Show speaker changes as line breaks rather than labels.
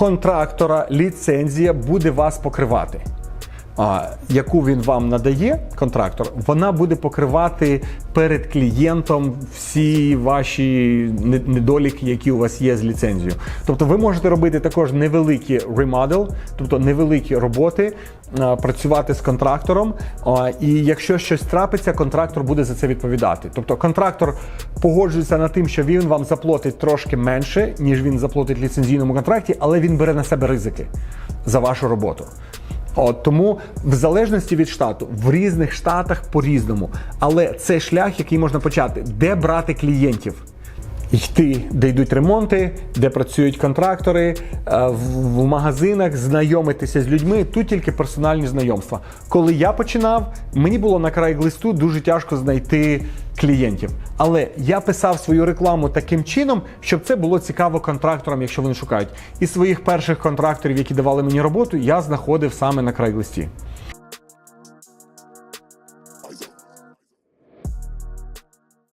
контрактора ліцензія буде вас покривати. Яку він вам надає, контрактор, вона буде покривати перед клієнтом всі ваші недоліки, які у вас є з ліцензією. Тобто ви можете робити також невеликі remodel, тобто невеликі роботи, працювати з контрактором. І якщо щось трапиться, контрактор буде за це відповідати. Тобто контрактор погоджується на тим, що він вам заплатить трошки менше, ніж він заплатить ліцензійному контракті, але він бере на себе ризики за вашу роботу. От тому, в залежності від штату, в різних штатах по-різному. Але це шлях, який можна почати, де брати клієнтів. Йти, де йдуть ремонти, де працюють контрактори, е, в, магазинах, знайомитися з людьми. Тут тільки персональні знайомства. Коли я починав, мені було на край листу дуже тяжко знайти клієнтів. Але я писав свою рекламу таким чином, щоб це було цікаво контракторам, якщо вони шукають. І своїх перших контракторів, які давали мені роботу, я знаходив саме на край листі.